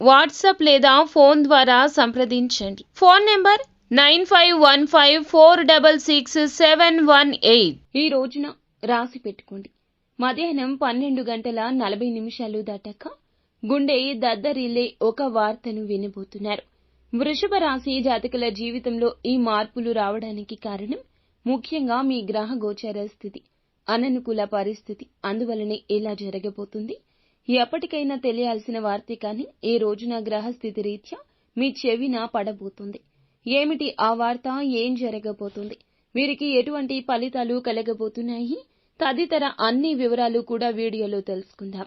WhatsApp లేదా phone ద్వారా సంప్రదించండి. Phone number nine five one five four double six seven one eight. ఈ రోజున రాసి పెట్టుకోండి. మధ్యాహ్నం పన్నెండు గంటల నలభై నిమిషాలు దాటాక గుండె దద్దరిల్లే ఒక వార్తను వినబోతున్నారు. వృషభ రాశి జాతకుల జీవితంలో ఈ మార్పులు రావడానికి కారణం ముఖ్యంగా మీ గ్రహ గోచర స్థితి అననుకూల పరిస్థితి అందువలనే ఇలా జరగబోతుంది. ఎప్పటికైనా తెలియాల్సిన వార్తే కానీ ఈ రోజున గ్రహస్థితి రీత్యా మీ చెవిన పడబోతుంది. ఏమిటి ఆ వార్త? ఏం జరగబోతుంది? వీరికి ఎటువంటి ఫలితాలు కలగబోతున్నాయి? తదితర అన్ని వివరాలు కూడా వీడియోలో తెలుసుకుందాం.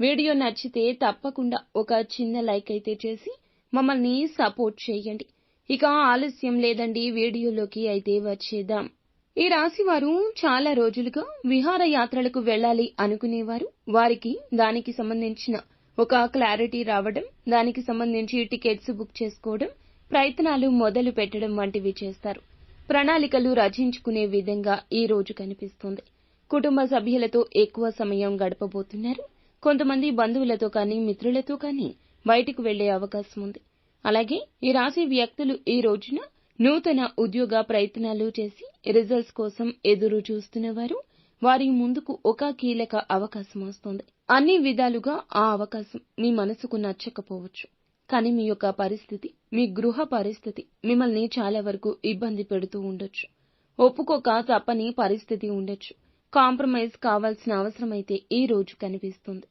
వీడియో నచ్చితే తప్పకుండా ఒక చిన్న లైక్ అయితే చేసి మమ్మల్ని సపోర్ట్ చేయండి. ఇక ఆలస్యం లేదండి వీడియోలోకి అయితే వచ్చేద్దాం. ఈ రాశి వారు చాలా రోజులుగా విహారయాత్రలకు వెళ్ళాలి అనుకునేవారు. వారికి దానికి సంబంధించిన ఒక క్లారిటీ రావడం దానికి సంబంధించి టికెట్స్ బుక్ చేసుకోవడం ప్రయత్నాలు మొదలు పెట్టడం వంటివి చేస్తారు. ప్రణాళికలు రచించుకునే విధంగా ఈ రోజు కనిపిస్తుంది. కుటుంబ సభ్యులతో ఎక్కువ సమయం గడపబోతున్నారు. కొంతమంది బంధువులతో కానీ మిత్రులతో కానీ బయటకు వెళ్ళే అవకాశం ఉంది. అలాగే ఈ రాశి వ్యక్తులు ఈ రోజున నూతన ఉద్యోగ ప్రయత్నాలు చేసి రిజల్ట్స్ కోసం ఎదురు చూస్తున్నవారు వారి ముందుకు ఒక కీలక అవకాశం వస్తుంది. అన్ని విధాలుగా ఆ అవకాశం మీ మనసుకు నచ్చకపోవచ్చు. కానీ మీ యొక్క పరిస్థితి మీ గృహ పరిస్థితి మిమ్మల్ని చాలా వరకు ఇబ్బంది పెడుతూ ఉండొచ్చు. ఒప్పుకోక తప్పని పరిస్థితి ఉండొచ్చు. కాంప్రమైజ్ కావాల్సిన అవసరమైతే ఈ రోజు కనిపిస్తుంది.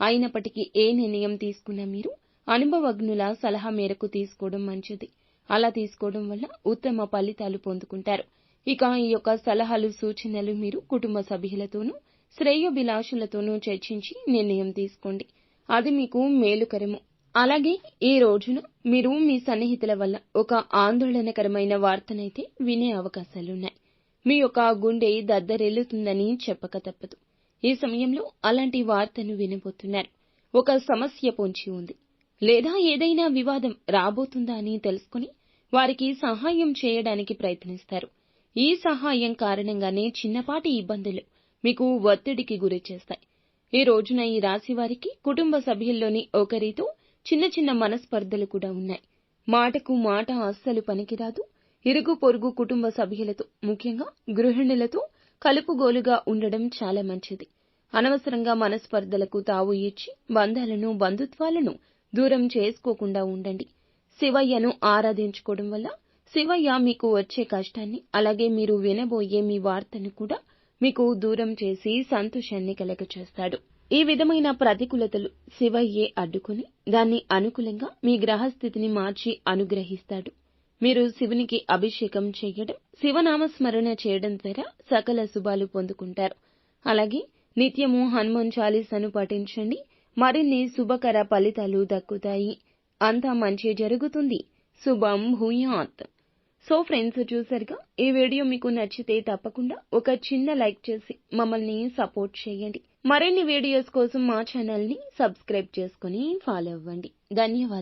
అయినప్పటికీ ఏ నిర్ణయం తీసుకున్నా మీరు అనుభవజ్ఞుల సలహా మేరకు తీసుకోవడం మంచిది. అలా తీసుకోవడం వల్ల ఉత్తమ ఫలితాలు పొందుకుంటారు. ఇక ఈ యొక్క సలహాలు సూచనలు మీరు కుటుంబ సభ్యులతోనూ శ్రేయోభిలాషులతోనూ చర్చించి నిర్ణయం తీసుకోండి. అది మీకు మేలుకరము. అలాగే ఈ రోజున మీరు మీ సన్నిహితుల వల్ల ఒక ఆందోళనకరమైన వార్తనైతే వినే అవకాశాలున్నాయి. మీ యొక్క గుండె దద్దరెల్లుతుందని చెప్పక తప్పదు. ఈ సమయంలో అలాంటి వార్తను వినబోతున్నారు. ఒక సమస్య పొంచి ఉంది. లేదా ఏదైనా వివాదం రాబోతుందా అని తెలుసుకుని వారికి సహాయం చేయడానికి ప్రయత్నిస్తారు. ఈ సహాయం కారణంగానే చిన్నపాటి ఇబ్బందులు మీకు ఒత్తిడికి గురి చేస్తాయి. ఈ రోజున ఈ రాశి వారికి కుటుంబ సభ్యుల్లోని ఒకరితో చిన్న చిన్న మనస్పర్ధలు కూడా ఉన్నాయి. మాటకు మాట అస్సలు పనికిరాదు. ఇరుగు పొరుగు కుటుంబ సభ్యులతో ముఖ్యంగా గృహిణులతో కలుపుగోలుగా ఉండడం చాలా మంచిది. అనవసరంగా మనస్పర్ధలకు తావు ఇచ్చి బంధాలను బంధుత్వాలను దూరం చేసుకోకుండా ఉండండి. శివయ్యను ఆరాధించుకోవడం వల్ల శివయ్య మీకు వచ్చే కష్టాన్ని అలాగే మీరు వినబోయే మీ వార్తను కూడా మీకు దూరం చేసి సంతోషాన్ని కలగచేస్తాడు. ఈ విధమైన ప్రతికూలతలు శివయ్యే అడ్డుకుని దాన్ని అనుకూలంగా మీ గ్రహస్థితిని మార్చి అనుగ్రహిస్తాడు. మీరు శివునికి అభిషేకం చేయడం శివనామస్మరణ చేయడం ద్వారా సకల శుభాలు పొందుకుంటారు. అలాగే నిత్యము హనుమాన్ చాలీసాను పఠించండి. మరిన్ని శుభకర ఫలితాలు దక్కుతాయి. అంతా మంచి జరుగుతుంది. శుభం భూయాత్. సో ఫ్రెండ్స్ చూసారుగా? ఈ వీడియో మీకు నచ్చితే తప్పకుండా ఒక చిన్న లైక్ చేసి మమ్మల్ని సపోర్ట్ చేయండి. మరిన్ని వీడియోస్ కోసం మా ఛానల్ని సబ్స్క్రైబ్ చేసుకుని ఫాలో అవ్వండి. ధన్యవాదాలు.